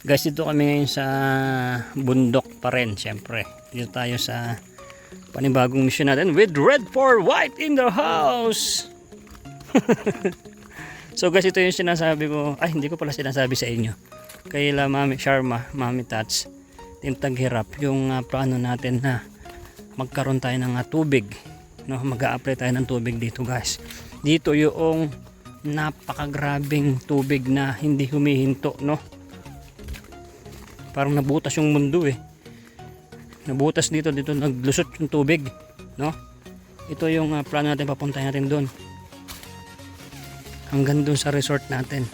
Guys, dito kami ngayon sa bundok pa rin, syempre. Dito tayo sa panibagong mission natin with Red for White in the house. so guys, ito yung sinasabi ko. Ay, hindi ko pala sinasabi sa inyo. Kayla Mami Sharma, Mami Tats, Team Taghirap, yung ah, plano natin na magkaroon tayo ng ah, tubig. No, mag-a-apply tayo ng tubig dito guys. Dito yung napakagrabing tubig na hindi humihinto, no? Parang nabutas yung mundo eh. Nabutas dito, dito naglusot yung tubig, no? Ito yung ah, plano natin papuntahin natin doon. Hanggang doon sa resort natin.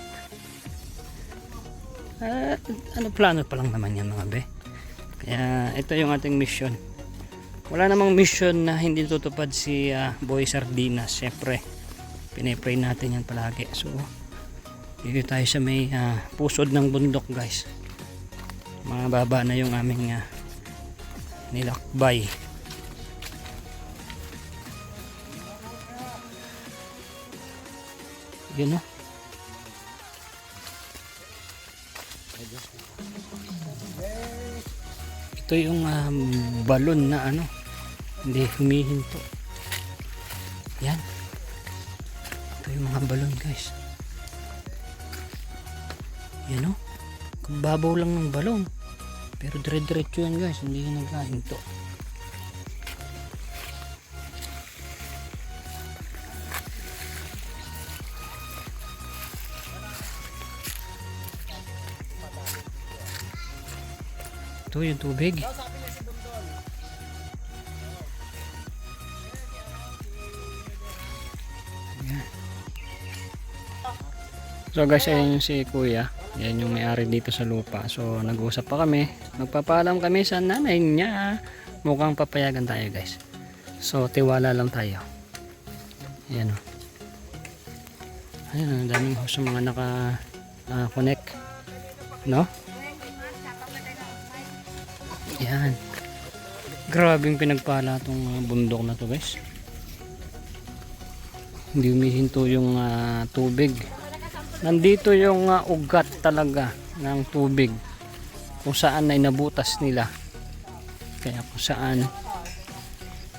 Ah, ano plano pa lang naman yan mga be. Kaya ito yung ating mission. Wala namang mission na hindi tutupad si ah, Boy Sardinas. Siyempre, pinipray natin yan palagi. So, dito tayo sa may ah, pusod ng bundok guys. Mga baba na yung aming ah, nilakbay. Yun o. Ito yung um, balon na ano, hindi humihinto. Yan. Ito yung mga balon guys. Yan o. Kababaw lang ng balon. Pero dire-diretso yan guys, hindi yan nagkahinto. Ito yung tubig. So guys, ayun yung si kuya. Yan yung may-ari dito sa lupa. So nag-usap pa kami. Magpapaalam kami sa nanay niya. Mukhang papayagan tayo guys. So tiwala lang tayo. Ayan o. Ayan ang daming host mga naka ah, connect. No? Yan. Grabing pinagpala tong ah, bundok na to guys. Hindi humihinto yung ah, tubig. Nandito yung ah, ugat talaga ng tubig. Kung saan ay nabutas nila. Kaya kung saan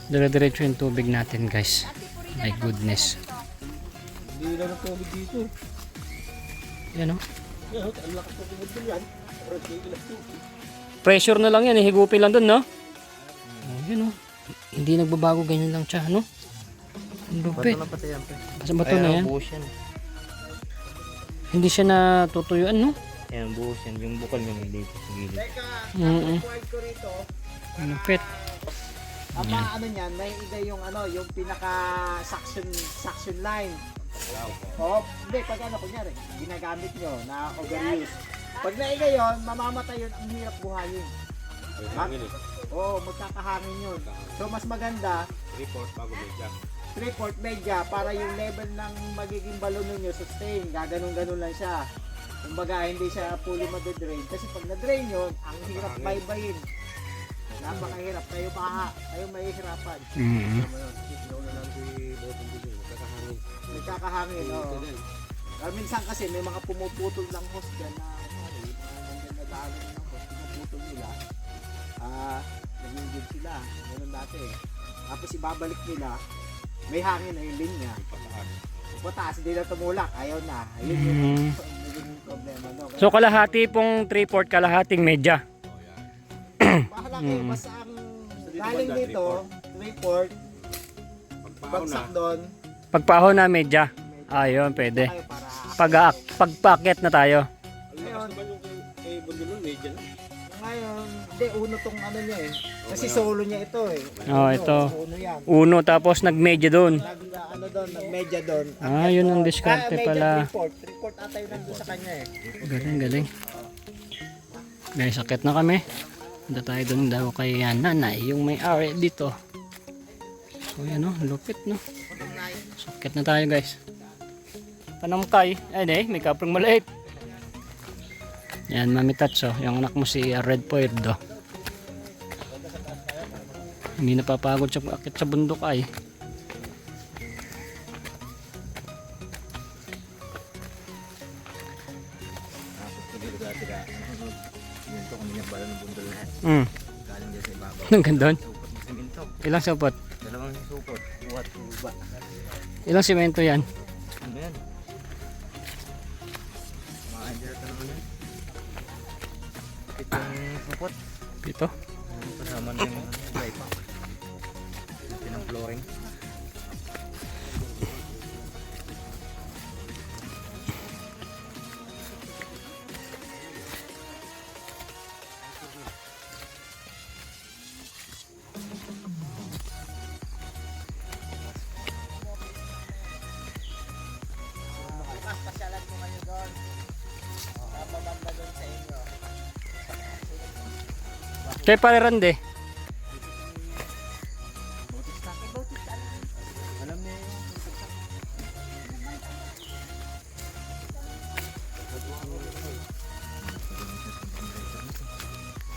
dire-diretso yung tubig natin guys. My goodness. Hindi lang ang tubig dito. Yan o. Yan, ng yan. Lang tubig. Pressure na lang yan. eh. Higupin lang dun no? Oh, yun o. Hindi nagbabago ganyan lang siya no? Ang lupit. na pati yan, bato na yan. Hindi siya natutuyuan no? Ayan, buhos yan. Yung bukal niya may dito sa gilid. Mm Point ko rito, lupit. ang mga ano niyan, may ida yung ano, yung pinaka suction suction line. Oo, hindi, pag ano, kunyari, ginagamit nyo na overuse. Pag naiga yun, mamamatay yun, ang hirap buhayin. Ha? Oo, magkakahangin yun. So, mas maganda, Report bago may jack. 3 quart media para yung level ng magiging balon ninyo sustain. Gaganon-ganon lang siya. Kumbaga, hindi siya fully madadrain. Kasi pag na-drain yun, ang hirap baybayin. Napakahirap. Kayo pa, kayo mahihirapan. Mm. Kakahangin. Nagkakahangin, oo. Pero minsan kasi may mga pumuputol ng hose dyan na ano, yung mga nandyan na daanan ng hose, pumuputol nila. Ah, nagingid sila. Ganun dati. Tapos ibabalik nila, may hangin na yung linya. Pataas, hindi na tumulak. Ayaw na. Ayun yung Mm. naging problema. No? So kalahati pong 3 port kalahating medya. Bahala kayo, Mm. basta ang galing dito, 3 port, bagsak doon, Pagpaho na medya. Ayun, pwede. kayo para Pag pagpaket na tayo. Yung. Ngayon, hindi, uno tong ano niya eh. Kasi solo niya ito eh. Oh, ito. Uno yan. Uno tapos nagmedya doon. Nag, ano doon, nag-media doon. Ah, yun ang diskarte ah, pala. report. Report ata yun nandun sa kanya eh. Galing, galing. Guys, sakit na kami. Punta tayo doon daw kay ah, nanay, yung may ari dito. So yan o, lupit no. Sakit na tayo guys. Panamkay. Ay, di, may kaprong maliit. Yan, Mami Tatso, yung anak mo si Red Puerdo. Hindi napapagod sa akit sa bundok ay. Mm. Galing dyan sa ibabaw. Hanggang doon. Ilang supot? Dalawang supot. Buhat tuba. Ilang simento yan? Ano yan? Mga ito naman yan. Itong supot. Pito. Ano kasama na yung dry pack. Pinang flooring. Pasyalan ko kayo doon. Papabanda doon sa inyo. Kaya pala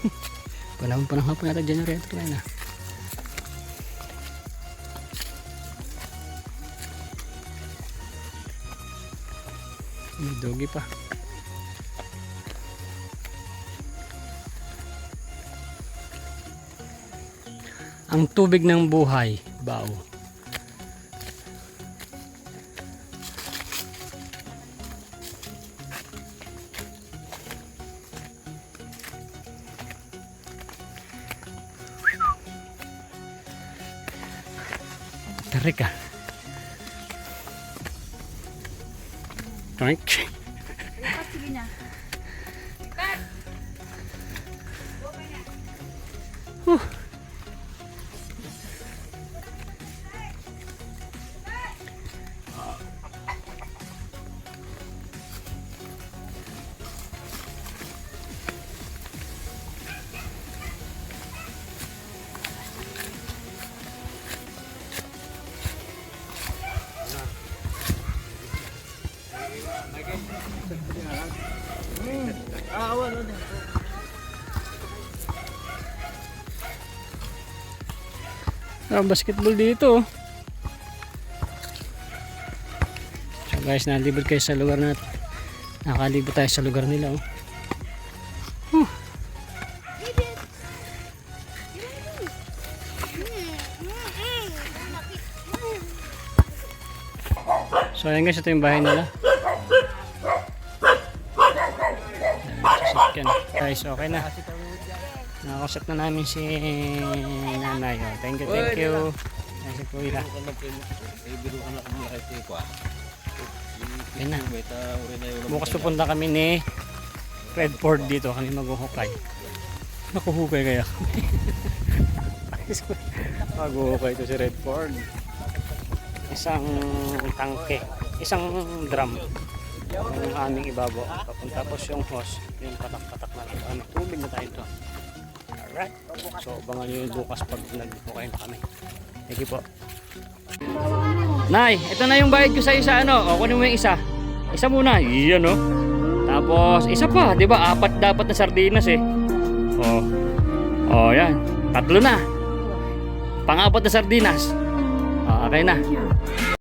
Panahon pa ng hapon yata generator na yun ah. May dogi pa. Ang tubig ng buhay, bao. Tarik ah. Toink. Ah, basketball dito. oh. So guys, nalibot kayo sa lugar natin. Nakalibot tayo sa lugar nila. Oh. Huh. So ayan guys, ito yung bahay nila. Guys, okay na. Nakausap na namin si nanay. Oh. Thank you, thank you. Ayan si kuya. biro ka na Bukas pupunta kami ni Redford dito. Kami maghuhukay. Nakuhukay kaya kami. maghuhukay ito si Redford. Isang tangke. Isang drum. Yung aming ibabaw. Tapos yung hose. Yung patak-patak na lang. Ano, tubig na tayo ito. Alright. So, abangan nyo yung bukas pag naghukay na kami. Thank you po. Nay, ito na yung bayad ko sa isa ano. O, kunin mo yung isa. Isa muna. Iyan oh. Tapos isa pa, 'di ba? Apat dapat na sardinas eh. Oh. Oh, yan. Tatlo na. Pangapat na sardinas. Ah, okay na.